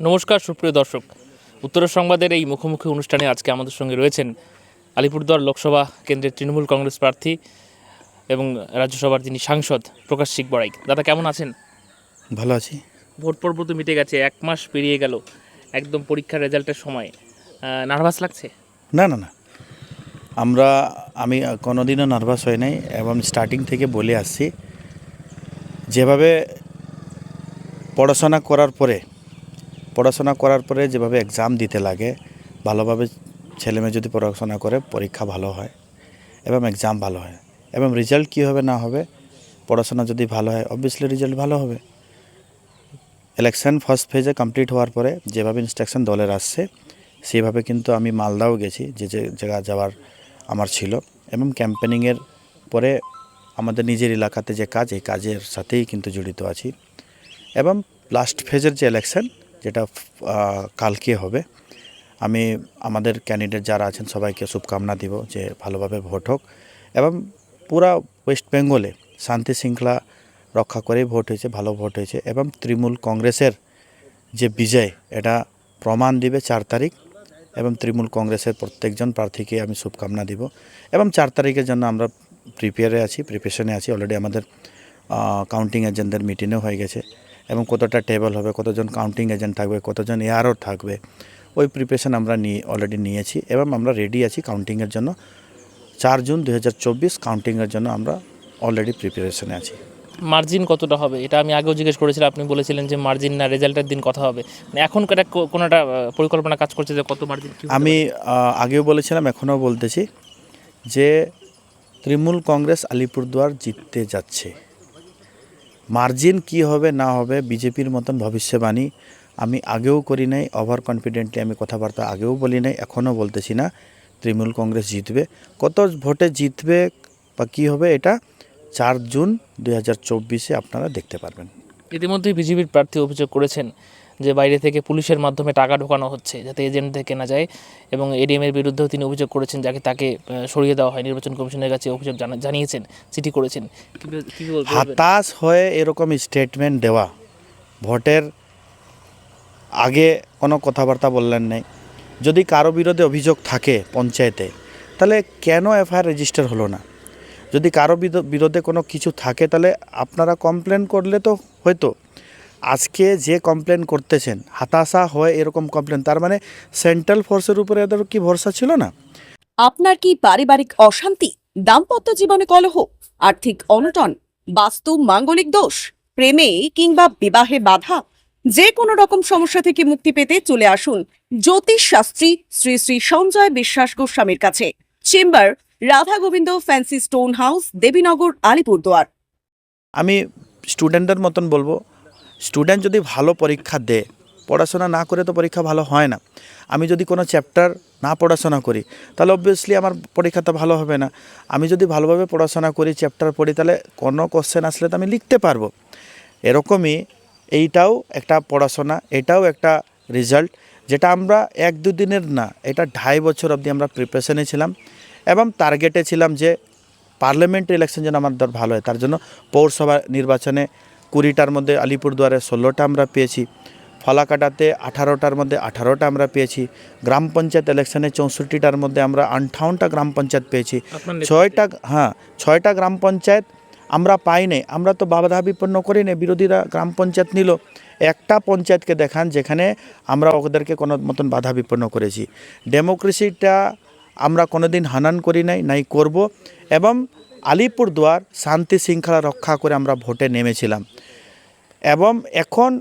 নমস্কার সুপ্রিয় দর্শক। উত্তরের সংবাদের এই মুখোমুখি অনুষ্ঠানে আজকে আমাদের সঙ্গে রয়েছেন আলিপুরদুয়ার লোকসভা কেন্দ্রের তৃণমূল কংগ্রেস প্রার্থী এবং রাজ্যসভার যিনি সাংসদ প্রকাশ সিং বড়াইক দাদা কেমন আছেন? ভালো আছি। ভোট পর্ব তো মিটে গেছে এক মাস পেরিয়ে গেল একদম পরীক্ষার রেজাল্টের সময়। নার্ভাস লাগছে? না না না। আমরা আমি কোনোদিনও নার্ভাস হই নাই এবং স্টার্টিং থেকে বলে আসছি যেভাবে পড়াশোনা করার পরে পড়াশোনা করার পরে যেভাবে এক্সাম দিতে লাগে, ভালোভাবে ছেলেমেয়ে যদি পড়াশোনা করে, পরীক্ষা ভালো হয় এবং এক্সাম ভালো হয়। এবং রেজাল্ট কী হবে না হবে, পড়াশোনা যদি ভালো হয় অবভিয়াসলি রেজাল্ট ভালো হবে। ইলেকশন ফার্স্ট ফেজে কমপ্লিট হওয়ার পরে যেভাবে ইনস্ট্রাকশন দলের আসছে, সেভাবে কিন্তু আমি মালদাও গেছি, যে যে জায়গা যাওয়ার আমার ছিল। এবং ক্যাম্পেনিংয়ের পরে আমাদের নিজের এলাকাতে যে কাজ, এই কাজের সাথেই কিন্তু জড়িত আছি। এবং লাস্ট ফেজের যে ইলেকশন যেটা কালকে হবে। আমি, আমাদের ক্যান্ডিডেট যারা আছেন সবাইকে শুভকামনা দিব যে ভালোভাবে ভোট হোক। এবং পুরা ওয়েস্ট বেঙ্গলে শান্তি শৃঙ্খলা রক্ষা করেই ভোট হয়েছে, ভালো ভোট হয়েছে। এবং তৃণমূল কংগ্রেসের যে বিজয়, এটা প্রমাণ দিবে চার তারিখ। এবং তৃণমূল কংগ্রেসের প্রত্যেকজন প্রার্থীকে আমি শুভকামনা দিব। এবং চার তারিখের জন্য আমরা প্রিপেয়ারে আছি প্রিপারেশনে আছি। অলরেডি আমাদের কাউন্টিং এজেন্টদের মিটিংও হয়ে গেছে। এবং কতটা টেবল হবে কতজন কাউন্টিং এজেন্ট থাকবে কতজন এআরও থাকবে ওই প্রিপারেশন আমরা নিয়ে অলরেডি নিয়েছি। এবং আমরা রেডি আছি কাউন্টিংয়ের জন্য। চার জুন দু হাজার চব্বিশ কাউন্টিংয়ের জন্য আমরা অলরেডি প্রিপারেশনে আছি। মার্জিন কতটা হবে? এটা আমি আগেও জিজ্ঞেস করেছিলাম আপনি বলেছিলেন যে মার্জিন না রেজাল্টের দিন কথা হবে। মানে এখন একটা কো- কোনো একটা পরিকল্পনা কাজ করছে যে কত মার্জিন আমি আগেও বলেছিলাম এখনও বলতেছি যে তৃণমূল কংগ্রেস আলিপুরদুয়ার জিততে যাচ্ছে। মার্জিন কি হবে, না হবে, বিজেপির মতন ভবিষ্যবাণী আমি আগেও করি নাই ওভার কনফিডেন্টলি আমি কথাবার্তা আগেও বলি নাই, এখনও বলতেছি না, তৃণমূল কংগ্রেস জিতবে। কত ভোটে জিতবে বা কী হবে এটা চার জুন দুই আপনারা দেখতে পারবেন। ইতিমধ্যেই বিজেপির প্রার্থী অভিযোগ করেছেন যে বাইরে থেকে পুলিশের মাধ্যমে টাকা ঢোকানো হচ্ছে যাতে এজেন্টদের কেনা যায় এবং এডিএম এর বিরুদ্ধেও তিনি অভিযোগ করেছেন, যাকে তাকে সরিয়ে দেওয়া হয়। নির্বাচন কমিশনের কাছে অভিযোগ জানা- জানিয়েছেন, চিঠি করেছেন। হতাশ হয়ে এরকম স্টেটমেন্ট দেওয়া, ভোটের আগে কোনো কথাবার্তা বললেন নাই। যদি কারও বিরোধে অভিযোগ থাকে পঞ্চায়েতে, তাহলে কেন এফআইআর রেজিস্টার হলো না? যদি কারও বিরো- বিরোধে কোনো কিছু থাকে, তাহলে আপনারা কমপ্লেন করলে তো হয়তো। আজকে যে কমপ্লেন করতেছেন হতাশা হয়ে এরকম কমপ্লেন তার মানে সেন্ট্রাল ফোর্সের উপরে এদের কি ভরসা ছিল না? আপনার কি পারিবারিক অশান্তি দাম্পত্য জীবনে কলহ আর্থিক অনটন বাস্তু মাঙ্গলিক দোষ প্রেমে কিংবা বিবাহে বাধা? যে কোনো রকম সমস্যা থেকে মুক্তি পেতে চলে আসুন জ্যোতিষ শাস্ত্রী শ্রী শ্রী সঞ্জয় বিশ্বাস গোস্বামীর কাছে। Chamber Radha Gobinda fancy stone house Debinagar Alipurduar. আমি স্টুডেন্টদের মতন বলব স্টুডেন্ট যদি ভালো পরীক্ষা দেয়, পড়াশোনা না করে তো পরীক্ষা ভালো হয় না। আমি যদি কোনো চ্যাপ্টার না পড়াশোনা করি, তাহলে অবভিয়াসলি আমার পরীক্ষাটা ভালো হবে না। আমি যদি ভালোভাবে পড়াশোনা করি, চ্যাপ্টার পড়ি, তাহলে কোনো কোশ্চেন আসলে তো আমি লিখতে পারব। এরকমই এইটাও একটা পড়াশোনা, এটাও একটা রেজাল্ট যেটা আমরা এক দুদিনের না, এটা ঢাই বছর অবধি আমরা প্রিপারেশনে ছিলাম এবং টার্গেটে ছিলাম যে পার্লামেন্ট ইলেকশন যেন আমাদের ভালো হয়। তার জন্য পৌরসভা নির্বাচনে কুড়িটার মধ্যে আলিপুরদুয়ারে ষোলোটা আমরা পেয়েছি। ফলাকাটাতে আঠারোটার মধ্যে আঠারোটা আমরা পেয়েছি। গ্রাম পঞ্চায়েত ইলেকশনে চৌষট্টিটার মধ্যে আমরা আঠাউনটা গ্রাম পঞ্চায়েত পেয়েছি। ছয়টা হ্যাঁ ছয়টা গ্রাম পঞ্চায়েত আমরা পাই নাই আমরা তো বাধা বিপন্ন করি না বিরোধীরা গ্রাম পঞ্চায়েত নিল। একটা পঞ্চায়েতকে দেখান যেখানে আমরা ওদেরকে কোনো মতন বাধা বিপন্ন করেছি। ডেমোক্রেসিটা আমরা কোনোদিন হানান করি নাই নাই করব। এবং আলিপুরদুয়ার শান্তি শৃঙ্খলা রক্ষা করে আমরা ভোটে নেমেছিলাম। এবং এখন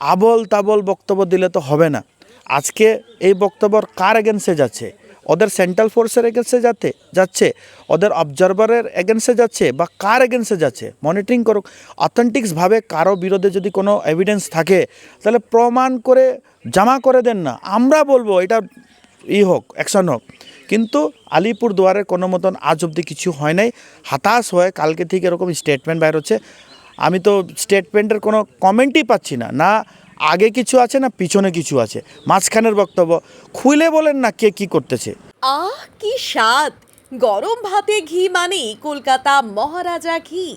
আবল তাবল বক্তব্য দিলে তো হবে না। আজকে এই বক্তব্য কার এগেন্সে যাচ্ছে? ওদের সেন্ট্রাল ফোর্সের এগেন্সে যাতে যাচ্ছে? ওদের অবজারভারের এগেন্সে যাচ্ছে? বা কার এগেন্সে যাচ্ছে? মনিটরিং করুক। অথেন্টিক্সভাবে কারও বিরোধে যদি কোনো এভিডেন্স থাকে, তাহলে প্রমাণ করে, জমা করে দেন না। আমরা বলব, এটা ই হোক অ্যাকশন হোক। কিন্তু আলিপুর দুয়ারের কোনো মতন আজ অবধি কিছু হয় নাই। হতাশ হয়ে কালকে থেকে এরকম স্টেটমেন্ট বাইর হচ্ছে। আমি তো স্টেটমেন্টের কোনো কমেন্টই পাচ্ছি না। না আগে কিছু আছে, না পিছনে কিছু আছে। মাঝখানের বক্তব্য, খুলে বলেন না কে কি করতেছে। আহ, কি স্বাদ। গরম ভাতে ঘি মানেই কলকাতা মহারাজা ঘি।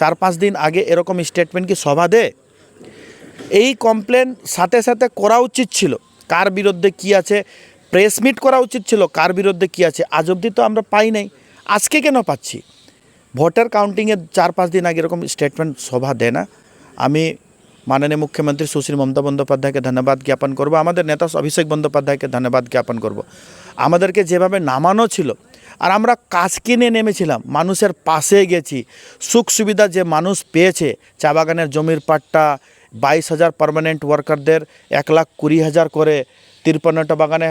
চার পাঁচ দিন আগে এরকম স্টেটমেন্ট কি সভা দেয়? এই কমপ্লেন সাথে সাথে করা উচিত ছিল। কার বিরুদ্ধে কি আছে? প্রেস মিট করা উচিত ছিল, কার বিরুদ্ধে কি আছে? আজ অবধি তো আমরা পাই নাই। আজকে কেন পাচ্ছি? ভোটার কাউন্টিংয়ের চার পাঁচ দিন আগে এরকম স্টেটমেন্ট সভা দেয় না। আমি মাননীয় মুখ্যমন্ত্রী সুশীল মমতা বন্দ্যোপাধ্যায়কে ধন্যবাদ জ্ঞাপন করব। আমাদের নেতা অভিষেক বন্দ্যোপাধ্যায়কে ধন্যবাদ জ্ঞাপন করব। আমাদেরকে যেভাবে নামানো ছিল আর আমরা কাজ কিনে নেমেছিলাম, মানুষের পাশে গেছি। সুখ সুবিধা যে মানুষ পেয়েছে, চা বাগানের জমির পাট্টা, বাইশ হাজার পার্মানেন্ট ওয়ার্কারদের এক লাখ কুড়ি হাজার করে, তিরপান্নটা বাগানে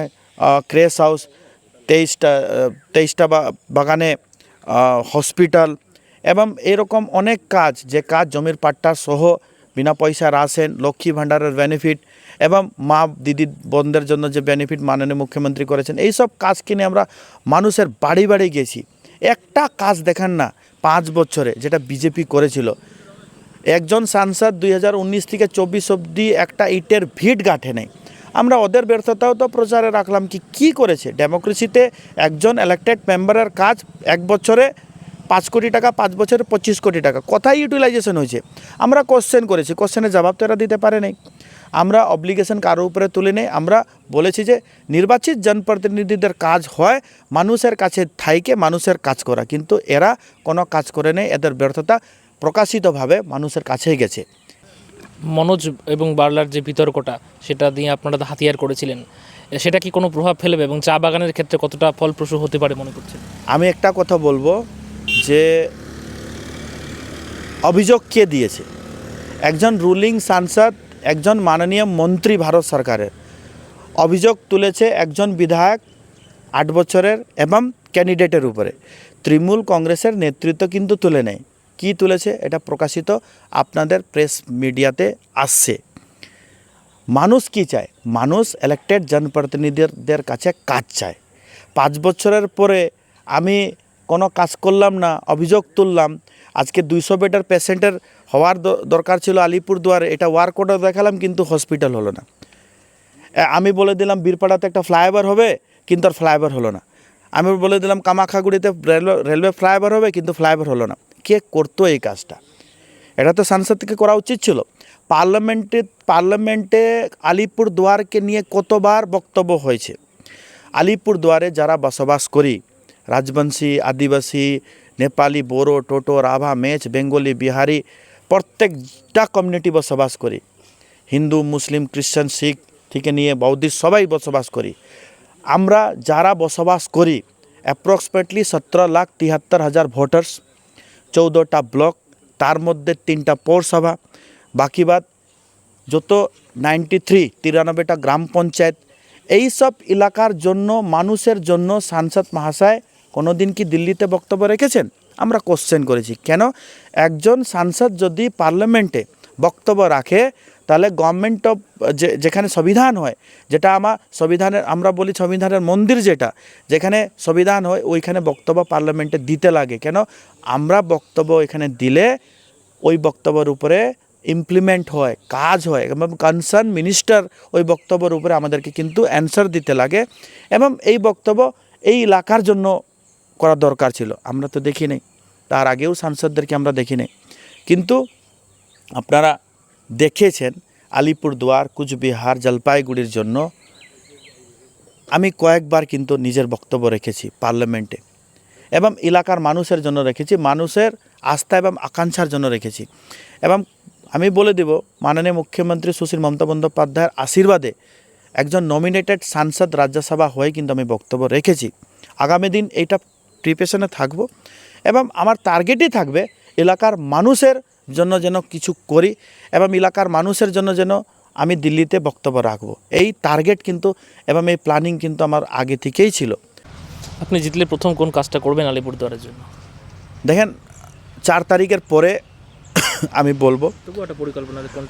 ক্রেস হাউস তেইশটা তেইশটা বাগানে হসপিটাল এবং এরকম অনেক কাজ, যে কাজ জমির পাট্টা সহ বিনা পয়সা রাশন লক্ষ্মী ভাণ্ডারের বেনিফিট এবং মা দিদি বোনদের জন্য যে বেনিফিট মাননীয় মুখ্যমন্ত্রী করেছেন, এই সব কাজ কিনে আমরা মানুষের বাড়ি বাড়ি গেছি। একটা কাজ দেখান না, পাঁচ বছরে যেটা বিজেপি করেছিল। একজন সাংসদ দুই হাজার উনিশ থেকে চব্বিশ অবধি একটা ইটের ভিট গাঁঠে নেই আমরা ওদের ব্যর্থতাও তো প্রচারে রাখলাম কি কি করেছে? ডেমোক্রেসিতে একজন ইলেক্টেড মেম্বারের কাজ এক বছরে পাঁচ কোটি টাকা, পাঁচ বছরে পঁচিশ কোটি টাকা। কোথায় ইউটিলাইজেশন হয়েছে। আমরা কোশ্চেন করেছি কোশ্চেনের জবাব তো এরা দিতে পারে নাই। আমরা অব্লিগেশন কারও উপরে তুলে নেই। আমরা বলেছি যে নির্বাচিত জনপ্রতিনিধিদের কাজ হয় মানুষের কাছে থাইকে মানুষের কাজ করা। কিন্তু এরা কোনো কাজ করে নেই এদের ব্যর্থতা প্রকাশিতভাবে মানুষের কাছেই গেছে। মনোজ এবং বার্লার যে বিতর্কটা সেটা দিয়ে আপনারা হাতিয়ার করেছিলেন। সেটা কি কোনো প্রভাব ফেলবে এবং চা বাগানের ক্ষেত্রে কতটা ফলপ্রসূ হতে পারে মনে করছেন? আমি একটা কথা বলব যে অভিযোগ কে দিয়েছে? একজন রুলিং সাংসদ একজন মাননীয় মন্ত্রী ভারত সরকারের। অভিযোগ তুলেছে একজন বিধায়ক আট বছরের এবং ক্যান্ডিডেটের উপরে। তৃণমূল কংগ্রেসের নেতৃত্ব কিন্তু তুলে নেয়। কি তুলেছে এটা প্রকাশিত আপনাদের প্রেস মিডিয়াতে আসছে। মানুষ কি চায়? মানুষ ইলেক্টেড জনপ্রতিনিধিদের কাছে কাজ চায়। পাঁচ বছরের পরে আমি কোনো কাজ করলাম না, অভিযোগ তুললাম আজকে দুইশো বেডের পেশেন্টের হওয়ার দরকার ছিল আলিপুরদুয়ারে এটা ওয়ার্ক অর্ডার দেখালাম, কিন্তু হসপিটাল হলো না। আমি বলে দিলাম, বীরপাড়াতে একটা ফ্লাইওভার হবে, কিন্তু আর ফ্লাইওভার হলো না। আমি বলে দিলাম, কামাখাগুড়িতে রেলওয়ে রেলওয়ে ফ্লাইওভার হবে, কিন্তু ফ্লাইওভার হলো না। কে করতো এই কাজটা? এটা তো সাংসদ থেকে করা উচিত ছিল। পার্লামেন্টে পার্লামেন্টে আলিপুর দুয়ারকে নিয়ে কতবার বক্তব্য হয়েছে। আলিপুর দুয়ারে যারা বসবাস করি, রাজবংশী, আদিবাসী নেপালি, বোরো, টোটো, রাভা, মেচ, বেঙ্গলি, বিহারি, প্রত্যেকটা কমিউনিটি বসবাস করি। হিন্দু, মুসলিম খ্রিশ্চান শিখ থেকে নিয়ে বৌদ্ধিস্ট সবাই বসবাস করি। আমরা যারা বসবাস করি অ্যাপ্রক্সিমেটলি সতেরো লাখ তিয়াত্তর হাজার ভোটার্স চৌদ্দটা ব্লক তার মধ্যে তিনটা পৌরসভা বাকি বাদ যত নাইনটি থ্রি তিরানব্বইটা গ্রাম পঞ্চায়েত, এইসব এলাকার জন্য, মানুষের জন্য সাংসদ মহাশয় কোনো দিন কি দিল্লিতে বক্তব্য রেখেছেন? আমরা কোশ্চেন করেছি। কেন? একজন সাংসদ যদি পার্লামেন্টে বক্তব্য রাখে, তাহলে গভর্নমেন্ট অফ যে, যেখানে সংবিধান হয়, যেটা আমার সংবিধানের, আমরা বলি সংবিধানের মন্দির যেটা, যেখানে সংবিধান হয়, ওইখানে বক্তব্য পার্লামেন্টে দিতে লাগে। কেন? আমরা বক্তব্য এখানে দিলে ওই বক্তব্যের উপরে ইমপ্লিমেন্ট হয়, কাজ হয় এবং কনসার্ন মিনিস্টার ওই বক্তব্যের উপরে আমাদেরকে কিন্তু অ্যান্সার দিতে লাগে। এবং এই বক্তব্য এই এলাকার জন্য করা দরকার ছিল। আমরা তো দেখি নাই। তার আগেও সাংসদদেরকে আমরা দেখি নাই। কিন্তু আপনারা দেখেছেন আলিপুরদুয়ার কুচবিহার, জলপাইগুড়ির জন্য। আমি কয়েকবার কিন্তু নিজের বক্তব্য রেখেছি পার্লামেন্টে। এবং এলাকার মানুষের জন্য রেখেছি, মানুষের আস্থা এবং আকাঙ্ক্ষার জন্য রেখেছি। এবং আমি বলে দেব, মাননীয় মুখ্যমন্ত্রী সুশীল মমতা বন্দ্যোপাধ্যায়ের আশীর্বাদে একজন নমিনেটেড সাংসদ রাজ্যসভা হয়ে কিন্তু আমি বক্তব্য রেখেছি। আগামী দিন এইটা প্রিপারেশনে থাকব। এবং আমার টার্গেটই থাকবে এলাকার মানুষের জন্য যেন কিছু করি এবং এলাকার মানুষের জন্য যেন আমি দিল্লিতে বক্তব্য রাখব। এই টার্গেট কিন্তু এবং এই প্ল্যানিং কিন্তু আমার আগে থেকেই ছিল। আপনি জিতলে প্রথম কোন কাজটা করবেন আলিপুরদুয়ারের জন্য? দেখেন চার তারিখের পরে আমি বলব।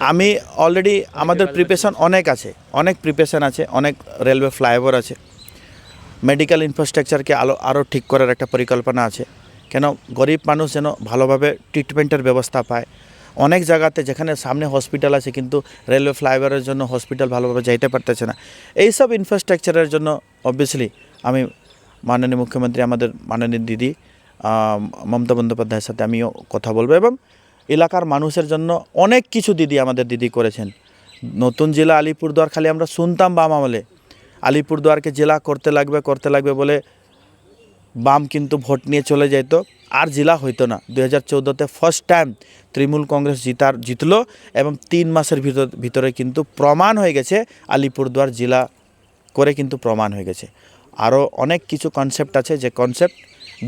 আমি অলরেডি আমাদের প্রিপারেশন অনেক আছে অনেক প্রিপারেশন আছে অনেক রেলওয়ে ফ্লাইওভার আছে। মেডিকেল ইনফ্রাস্ট্রাকচারকে আলো আরও ঠিক করার একটা পরিকল্পনা আছে। কেন? গরিব মানুষ যেন ভালোভাবে ট্রিটমেন্টের ব্যবস্থা পায়। অনেক জায়গাতে যেখানে সামনে হসপিটাল আছে কিন্তু রেলওয়ে ফ্লাইওভারের জন্য হসপিটাল ভালোভাবে যাইতে পারতেছে না। এইসব ইনফ্রাস্ট্রাকচারের জন্য অবভিয়াসলি আমি মাননীয় মুখ্যমন্ত্রী, আমাদের মাননীয় দিদি মমতা বন্দ্যোপাধ্যায়ের সাথে আমিও কথা বলব এবং এলাকার মানুষের জন্য অনেক কিছু দিদি আমাদের দিদি করেছেন। নতুন জেলা আলিপুরদুয়ার খালি আমরা শুনতাম বাম আমলে। আলিপুরদুয়ারকে জেলা করতে লাগবে করতে লাগবে বলে বাম কিন্তু ভোট নিয়ে চলে যেত আর জেলা হইতো না। দু হাজার চৌদ্দোতে ফার্স্ট টাইম তৃণমূল কংগ্রেস জিতার, জিতলো এবং তিন মাসের ভিতর, ভিতরে কিন্তু প্রমাণ হয়ে গেছে। আলিপুরদুয়ার জেলা করে কিন্তু প্রমাণ হয়ে গেছে। আরও অনেক কিছু কনসেপ্ট আছে যে কনসেপ্ট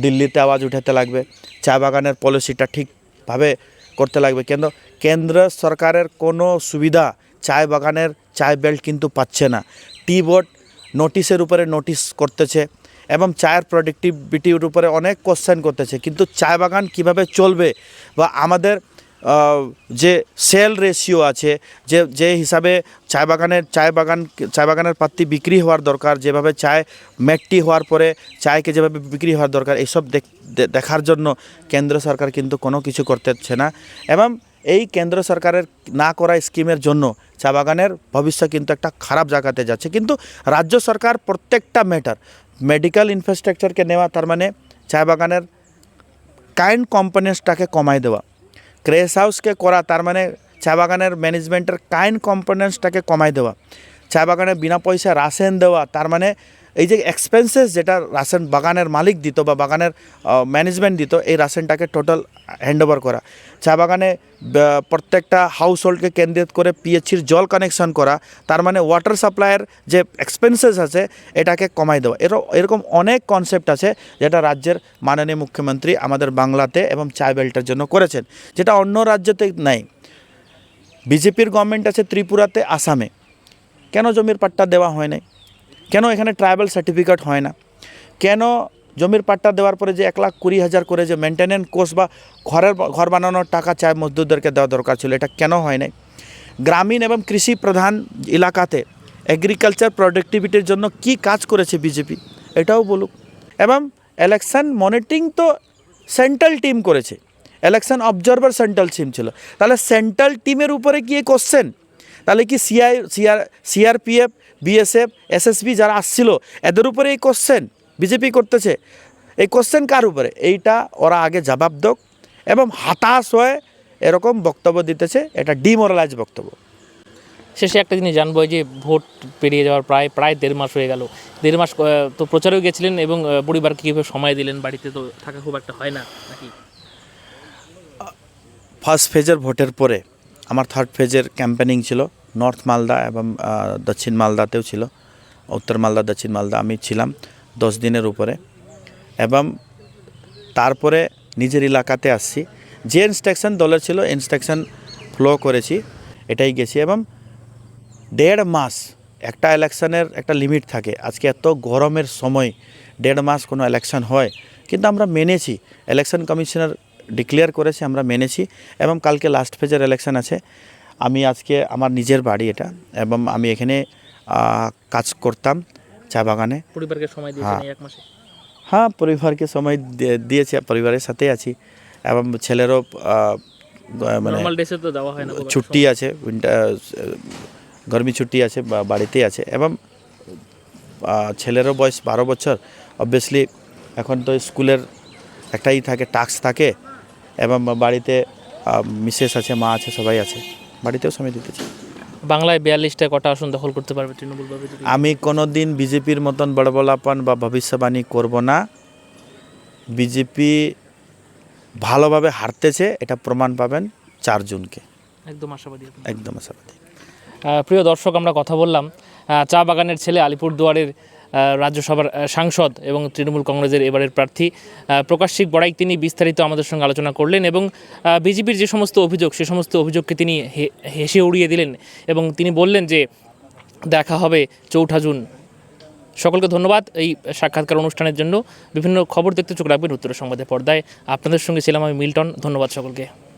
দিল্লিতে আওয়াজ উঠাতে লাগবে। চা বাগানের পলিসিটা ঠিকভাবে করতে লাগবে। কেন? কেন্দ্র সরকারের কোনো সুবিধা চায় বাগানের চায় বেল্ট কিন্তু পাচ্ছে না। টি বোর্ড নোটিশের উপরে নোটিশ করতেছে এবং চায়ের প্রোডাক্টিভিটির উপরে অনেক কোশ্চেন করতেছে। কিন্তু চায় বাগান কীভাবে চলবে বা আমাদের যে সেল রেশিও আছে, যে যে হিসাবে চায় বাগানের, চায় বাগান, চায় বাগানের পাত্তি বিক্রি হওয়ার দরকার, যেভাবে চায় মেট্টি হওয়ার পরে চায়কে যেভাবে বিক্রি হওয়ার দরকার এইসব দেখ- দেখার জন্য কেন্দ্র সরকার কিন্তু কোনো কিছু করতেছে না। এবং এই কেন্দ্র সরকারের না করা স্কিমের জন্য চা বাগানের ভবিষ্যৎ কিন্তু একটা খারাপ জায়গাতে যাচ্ছে। কিন্তু রাজ্য সরকার প্রত্যেকটা ম্যাটার মেডিকেল ইনফ্রাস্ট্রাকচারকে নেওয়া, তার মানে চা বাগানের কাইন্ড কম্পোনেন্টসটাকে কমাই দেওয়া। ক্রেস হাউসকে করা, তার মানে চা বাগানের ম্যানেজমেন্টের কাইন্ড কম্পোনেন্টসটাকে কমাই দেওয়া। চা বাগানে বিনা পয়সা রাশন দেওয়া, তার মানে এই যে এক্সপেন্সেস যেটা রাসেন বাগানের মালিক দিত বা বাগানের ম্যানেজমেন্ট দিত, এই রাসেনটাকে টোটাল হ্যান্ড ওভার করা। চা বাগানে প্রত্যেকটা হাউস হোল্ডকে কেন্দ্রিত করে পিএইচির জল কানেকশন করা, তার মানে ওয়াটার সাপ্লাইয়ের যে এক্সপেন্সেস আছে, এটাকে কমাই দেওয়া। এর এরকম অনেক কনসেপ্ট আছে যেটা রাজ্যের মাননীয় মুখ্যমন্ত্রী আমাদের বাংলাতে এবং চায় বেল্টের জন্য করেছেন, যেটা অন্য রাজ্যতে নাই। বিজেপির গভর্নমেন্ট আছে ত্রিপুরাতে, আসামে। কেন জমির পাট্টা দেওয়া হয় নাই? কেন এখানে ট্রাইবাল সার্টিফিকেট হয় না? কেন জমির পাট্টা দেওয়ার পরে যে এক লাখ কুড়ি হাজার করে যে মেনটেনেন্স কোর্স বা ঘরের ঘর বানানোর টাকা চায় মজদুরদেরকে দেওয়া দরকার ছিল, এটা কেন হয় নাই? গ্রামীণ এবং কৃষি প্রধান এলাকাতে এগ্রিকালচার প্রোডাক্টিভিটির জন্য কি কাজ করেছে বিজেপি এটাও বলুক। এবং ইলেকশন মনিটরিং তো সেন্ট্রাল টিম করেছে। ইলেকশন অবজারভার সেন্ট্রাল টিম ছিল। তাহলে সেন্ট্রাল টিমের উপরে গিয়ে কোশ্চেন তাহলে কি CI CR CRPF BSF SSB যারা আসছিল এদের উপরে এই কোশ্চেন বিজেপি করতেছে। এই কোশ্চেন কার উপরে? এইটা ওরা আগে জবাব দোক এবং হতাশ হয়ে এরকম বক্তব্য দিতেছে। এটা ডিমোরালাইজ বক্তব্য। শেষে একটা জিনিস জানব যে ভোট পেরিয়ে যাওয়ার প্রায় প্রায় দেড় মাস হয়ে গেল। দেড় মাস তো প্রচারেও গেছিলেন এবং পরিবারকে কীভাবে সময় দিলেন? বাড়িতে তো থাকা খুব একটা হয় না নাকি? ফার্স্ট ফেজের ভোটের পরে আমার থার্ড ফেজের ক্যাম্পেনিং ছিল নর্থ মালদা এবং দক্ষিণ মালদাতেও ছিল, উত্তর মালদা দক্ষিণ মালদা আমি ছিলাম দশ দিনের উপরে এবং তারপরে নিজের এলাকাতে আসছি। যে ইনস্ট্রাকশন দলের ছিল ইনস্ট্রাকশন ফ্লো করেছি, এটাই গেছি এবং দেড় মাস একটা ইলেকশনের একটা লিমিট থাকে। আজকে এত গরমের সময় দেড় মাস কোনো ইলেকশন হয়, কিন্তু আমরা মেনেছি। ইলেকশন কমিশনার ডিক্লেয়ার করেছে আমরা মেনেছি এবং কালকে লাস্ট ফেজের ইলেকশন আছে। আমি আজকে আমার নিজের বাড়ি এটা এবং আমি এখানে কাজ করতাম চা বাগানে। পরিবারকে সময় দিয়েছেন হ্যাঁ। এক মাসে? হ্যাঁ পরিবারকে সময় দিয়ে- দিয়েছি পরিবারের সাথেই আছি এবং ছেলেরও মানে হয় ছুটি আছে উইন্টার গরমি ছুটি আছে বাড়িতেই আছে এবং ছেলেরও বয়স বারো বছর। অবভিয়াসলি এখন তো স্কুলের একটাই থাকে টাস্ক থাকে। এবং বাড়িতে মিসেস আছে মা আছে সবাই আছে। বাড়িতেও সময় দিতেছে বাংলায় বিয়াল্লিশটা কটা আসন দখল করতে পারবে তৃণমূল বা বিজেপি আমি কোনো দিন বিজেপির মতন বড়বলাপন বা ভবিষ্যবাণী করব না। বিজেপি ভালোভাবে হারতেছে এটা প্রমাণ পাবেন চার জুনকে একদম আশাবাদী আপনি। একদম আশাবাদী। আহ, প্রিয় দর্শক আমরা কথা বললাম। আহ, চা বাগানের ছেলে আলিপুরদুয়ারের আহ, রাজ্যসভার সাংসদ এবং তৃণমূল কংগ্রেসের এবারের প্রার্থী। আহ, প্রকাশ্যিক বড়াইক তিনি বিস্তারিত আমাদের সঙ্গে আলোচনা করলেন এবং বিজেপির যে সমস্ত অভিযোগ সে সমস্ত অভিযোগকে তিনি হেসে উড়িয়ে দিলেন এবং তিনি বললেন যে দেখা হবে চৌঠা জুন। সকলকে ধন্যবাদ এই সাক্ষাৎকার অনুষ্ঠানের জন্য। বিভিন্ন খবর দেখতে চোখ রাখবেন উত্তর সংবাদের পর্দায়। আপনাদের সঙ্গে ছিলাম আমি মিল্টন। ধন্যবাদ সকলকে।